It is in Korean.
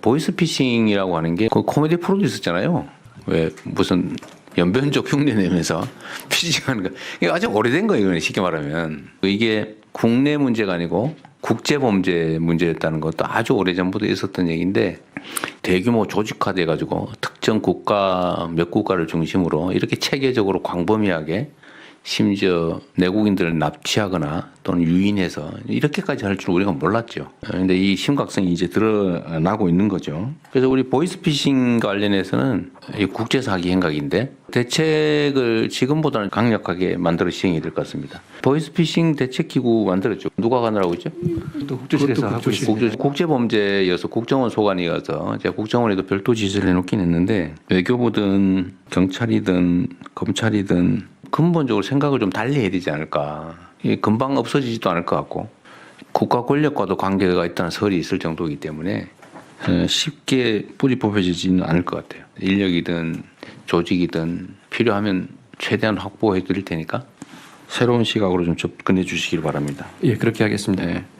보이스피싱이라고 하는 게 그 코미디 프로도 있었잖아요. 왜 무슨 연변적 흉내 내면서 피싱하는 거 이게 아주 오래된 거예요. 쉽게 말하면 이게 국내 문제가 아니고 국제 범죄 문제였다는 것도 아주 오래 전부터 있었던 얘기인데 대규모 조직화돼 가지고 특정 국가 몇 국가를 중심으로 이렇게 체계적으로 광범위하게 심지어 내국인들을 납치하거나 또는 유인해서 이렇게까지 할 줄 우리가 몰랐죠. 그런데 이 심각성이 이제 드러나고 있는 거죠. 그래서 우리 보이스피싱 관련해서는 이 국제 사기 행각인데 대책을 지금보다는 강력하게 만들어 시행이 될 것 같습니다. 보이스피싱 대책 기구 만들었죠. 누가 가느라고 했죠? 또 국조실에서 그것도 하고 있어요. 국제범죄여서 국정원 소관이어서 제가 국정원에도 별도 지시를 해놓긴 했는데 외교부든 경찰이든 검찰이든 근본적으로 생각을 좀 달리 해야 되지 않을까. 이게 금방 없어지지도 않을 것 같고 국가 권력과도 관계가 있다는 설이 있을 정도이기 때문에 어, 쉽게 뿌리 뽑혀지지는 않을 것 같아요. 인력이든 조직이든 필요하면 최대한 확보해 드릴 테니까 새로운 시각으로 좀 접근해 주시길 바랍니다. 예, 그렇게 하겠습니다. 네.